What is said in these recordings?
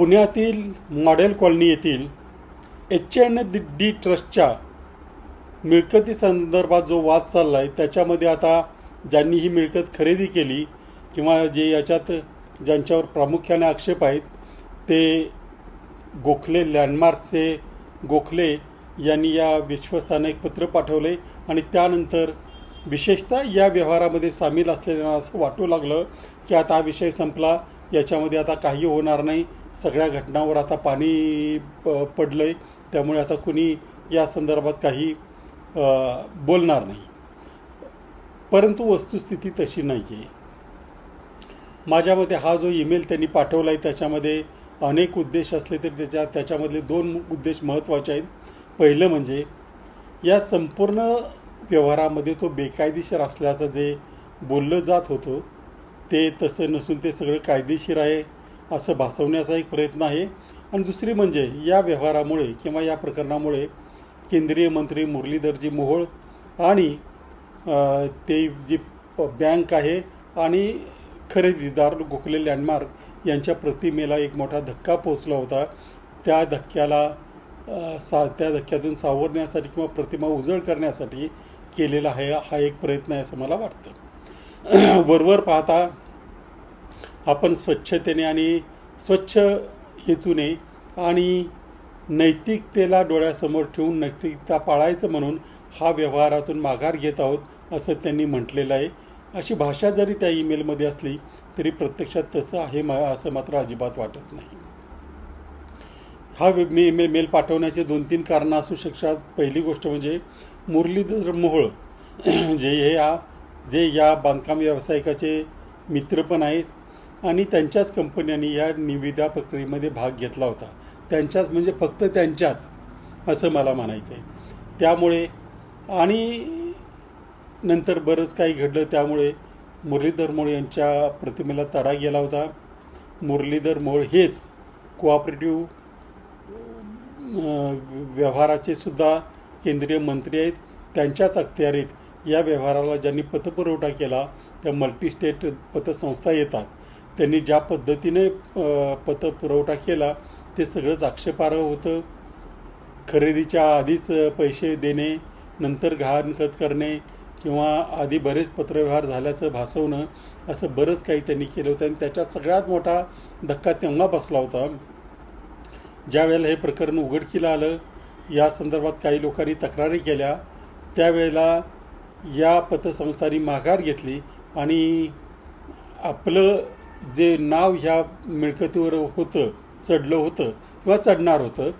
पुण्यातील model colony येथील H N D ट्रस्टच्या मिळकतीसंदर्भात जो वाद चालला आहे त्याच्यामध्ये आता ज्यांनी ही मिळकत खरेदी केली किंवा जे याच्यात ज्यांच्यावर प्रामुख्याने आक्षेप आहेत ते गोखले लँडमार्कचे गोखले यांनी या विश्वस्तांना एक पत्र पाठवले आणि त्यानंतर विशेषतः या व्यवहारामध्ये सामील असलेल्यांना असं वाटू लागलं की आता हा विषय संपला. याच्यामध्ये आता काही होणार नाही. सगळ्या घटनावर आता पाणी प पडलं आहे त्यामुळे आता कुणी या संदर्भात काही बोलणार नाही. परंतु वस्तुस्थिती तशी नाही आहे माझ्या मते हा जो ईमेल त्यांनी पाठवला आहे त्याच्यामध्ये अनेक उद्देश असले तरी त्याच्या त्याच्यामधले दोन उद्देश महत्त्वाचे आहेत. पहिलं म्हणजे या संपूर्ण व्यवहारामध्ये तो बेकायदेशीर असल्याचं जे बोललं जात होतं ते तसं नसून ते सगळं कायदेशीर आहे असं भासवण्याचा एक प्रयत्न आहे. आणि दुसरी म्हणजे या व्यवहारामुळे किंवा या प्रकरणामुळे केंद्रीय मंत्री मुरलीधरजी मोहोळ आणि ते जी बँक आहे आणि खरेदीदार गोखले लँडमार्क यांच्या प्रतिमेला एक मोठा धक्का पोचला होता. त्या धक्क्याला सा त्या धक्क्यातून सावरण्यासाठी किंवा प्रतिमा उजळ करण्यासाठी केलेला आहे हा एक प्रयत्न आहे असं मला वाटतं. वरवर पाहता आपण स्वच्छतेने आणि स्वच्छ हेतूने आणि नैतिकतेला डोळ्यासमोर ठेवून नैतिकता पाळायचं म्हणून हा व्यवहारातून माघार घेत आहोत असं त्यांनी म्हटलेलं आहे. अशी भाषा जरी त्या ईमेलमध्ये असली तरी प्रत्यक्षात तसं आहे म असं मात्र अजिबात वाटत नाही. हा वे- मे मे मेल पाठवण्याचे दोन तीन कारणं असू शकतात. पहिली गोष्ट म्हणजे मुरलीधर मोहोळ. जे हे या जे या बांधकाम व्यावसायिकाचे मित्र पण आहेत. आणि त्यांच्याच कंपन्यांनी या निविदा प्रक्रियेमध्ये भाग घेतला होता. त्यांच्याच म्हणजे फक्त त्यांच्याच असं मला म्हणायचं आहे त्यामुळे आणि नंतर बरंच काही घडलं. त्यामुळे मुरलीधर मोळ यांच्या प्रतिमेला तडा गेला होता. मुरलीधर मोळ हेच कोऑपरेटिव्ह व्यवहाराचे सुद्धा केंद्रीय मंत्री आहेत. त्यांच्याच अखत्यारीत या व्यवहाराला ज्यांनी पतपुरवठा केला त्या मल्टीस्टेट पतसंस्था येतात. त्यांनी ज्या पद्धतीने पतपुरवठा केला ते सगळंच आक्षेपार्ह होतं. खरेदीच्या आधीच पैसे देणे नंतर गहाणखत करणे किंवा आधी बरेच पत्रव्यवहार झाल्याचं भासवणं असं बरंच काही त्यांनी केलं होतं. आणि त्याच्यात सगळ्यात मोठा धक्का तेव्हा बसला होता ज्यावेळेला हे प्रकरण उघडकीला आलं. या संदर्भात काही लोकांनी तक्रारी केल्या. त्यावेळेला या पतसंस्थांनी माघार घेतली आणि आपलं जे नाव ह्या मिळकतीवर होतं चढलं होतं किंवा चढणार होतं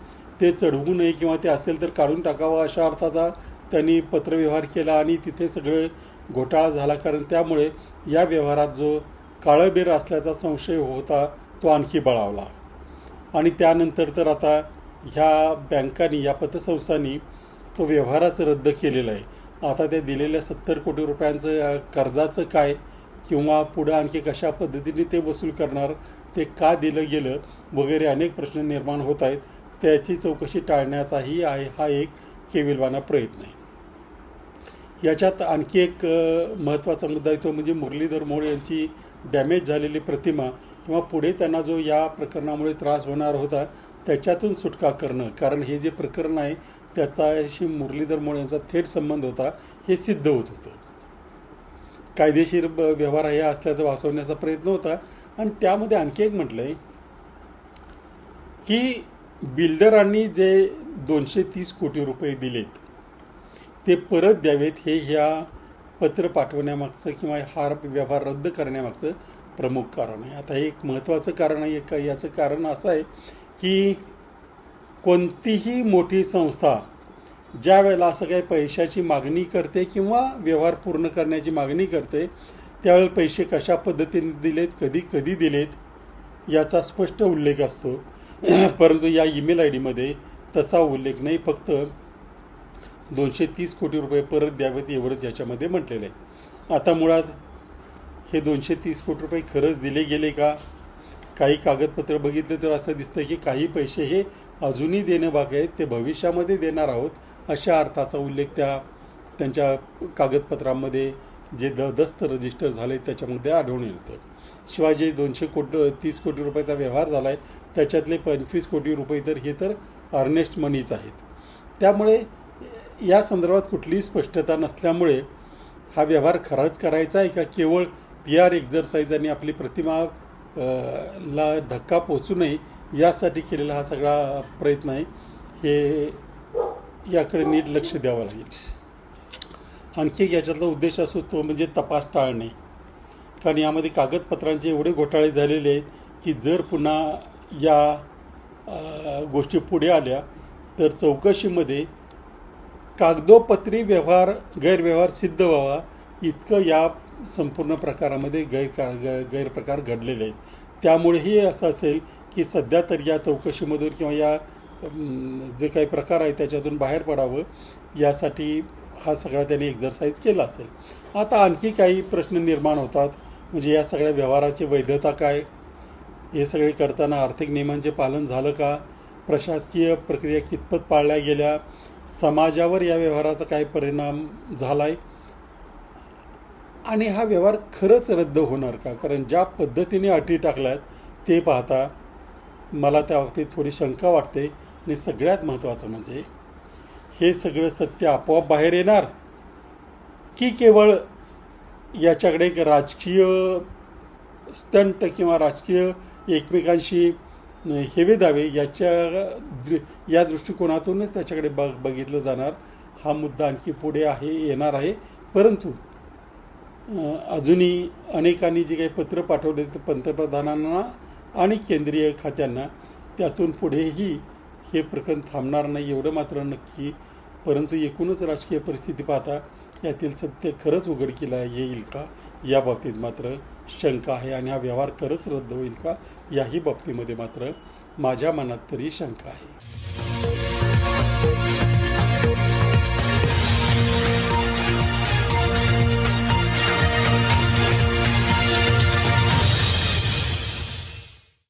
ते चढवू नये किंवा ते असेल तर काढून टाकावं अशा अर्थाचा त्यांनी पत्रव्यवहार केला आणि तिथे सगळं घोटाळा झाला. कारण त्यामुळे या व्यवहारात जो काळबेर असल्याचा संशय होता तो आणखी बळावला. आणि त्यानंतर तर आता ह्या बँकांनी या पतसंस्थांनी तो व्यवहारच रद्द केलेला आहे. आता त्या दिलेल्या सत्तर कोटी रुपयांचं कर्जाचं काय किंवा पुढं आणखी कशा पद्धतीने ते वसूल करणार ते का दिलं गेलं वगैरे अनेक प्रश्न निर्माण होत आहेत. त्याची चौकशी टाळण्याचाही आहे हा एक केविलवाना प्रयत्न आहे. याच्यात आणखी एक महत्त्वाचा मुद्दा येतो म्हणजे मुरलीधर मोळ यांची डॅमेज झालेली प्रतिमा किंवा पुढे त्यांना जो या प्रकरणामुळे त्रास होणार होता त्याच्यातून सुटका करणं. कारण हे जे प्रकरण आहे त्याचाशी मुरलीधर मोळ यांचा थेट संबंध होता हे सिद्ध होत होतं. कायदेशीर ब- व्यवहार हे असल्याचं वाचवण्याचा प्रयत्न होता. आणि त्यामध्ये आणखी एक म्हटलं आहे की बिल्डरांनी जे दोनशे तीस कोटी रुपये दिलेत ते परत द्यावेत हे ह्या पत्र पाठवण्यामागचं किंवा हा व्यवहार रद्द करण्यामागचं प्रमुख कारण आहे. आता हे एक महत्त्वाचं कारण आहे का याचं कारण असं आहे की कोणतीही मोठी संस्था ज्या वेळेला असं काही पैशाची मागणी करते किंवा व्यवहार पूर्ण करण्याची मागणी करते त्यावेळेला पैसे कशा पद्धतीने दिलेत कधी कधी दिलेत याचा स्पष्ट उल्लेख असतो. परंतु या ईमेल आय डीमध्ये तसा उल्लेख नाही फक्त दोनशे तीस कोटी रुपये परत द्यावेत एवढंच याच्यामध्ये म्हटलेलं आहे. आता मुळात हे दोनशे तीस कोटी रुपये खरंच दिले गेले का? काही कागदपत्र बघितले तर असं दिसतं की काही पैसे हे अजूनही देणं बाकी आहेत. ते भविष्यामध्ये देणार आहोत अशा अर्थाचा उल्लेख त्या त्यांच्या कागदपत्रांमध्ये जे द दस्त रजिस्टर झाले त्याच्यामध्ये आढळून येतं शिवाय जे दोनशे कोटी तीस कोटी रुपयाचा व्यवहार झाला आहे त्याच्यातले पंचवीस कोटी रुपये तर हे तर अर्नेस्ट मनीच आहेत. त्यामुळे या संदर्भात कुठलीही स्पष्टता नसल्यामुळे हा व्यवहार खराच करायचा आहे का? केवळ पी आर एक्झरसाईज आणि आपली प्रतिमा ला धक्का पोचू नये यासाठी केलेला हा सगळा प्रयत्न आहे. हे याकडे नीट लक्ष द्यावं लागेल. आणखी एक याच्यातला उद्देश असो तो म्हणजे तपास टाळणे. कारण यामध्ये कागदपत्रांचे एवढे घोटाळे झालेले आहेत की जर पुन्हा या गोष्टी पुढे आल्या तर चौकशीमध्ये कागदोपत्री व्यवहार गैरव्यवहार सिद्ध व्हावा. इतकं या संपूर्ण प्रकारामध्ये गैरकार गै गैरप्रकार घडलेले आहेत. त्यामुळेही असं असेल की सध्या तर या चौकशीमधून किंवा या जे काही प्रकार आहे त्याच्यातून बाहेर पडावं यासाठी हा सगळा त्यांनी एक्झरसाईज केला असेल. आता आणखी काही प्रश्न निर्माण होतात. म्हणजे या सगळ्या व्यवहाराची वैधता काय? हे सगळे करताना आर्थिक नियमांचे पालन झालं का? प्रशासकीय प्रक्रिया कितपत पाळल्या गेल्या? समाजावर या व्यवहाराचा काय परिणाम झाला आहे आणि हा व्यवहार खरंच रद्द होणार का? कारण ज्या पद्धतीने अटी टाकल्यात ते पाहता मला त्या बाबतीत थोडी शंका वाटते. आणि सगळ्यात महत्त्वाचं म्हणजे हे सगळं सत्य आपोआप बाहेर येणार? की केवळ याच्याकडे एक राजकीय स्टंट किंवा राजकीय एकमेकांशी हेवे दावे याच्या दृ या दृष्टिकोनातूनच त्याच्याकडे बघ बघितलं जाणार. हा मुद्दा आणखी पुढे आहे येणार आहे. परंतु अजूनही अनेकांनी जे काही पत्र पाठवले ते पंतप्रधानांना आणि केंद्रीय खात्यांना त्यातून पुढेही हे प्रकरण थांबणार नाही एवढं मात्र नक्की. परंतु एकूणच राजकीय परिस्थिती पाहता यातील सत्य खरंच उघडकीला येईल का? या बाबतीत मात्र शंका आहे आणि हा व्यवहार खरंच रद्द होईल का? याही बाबतीमध्ये मात्र माझ्या मनात तरी शंका आहे.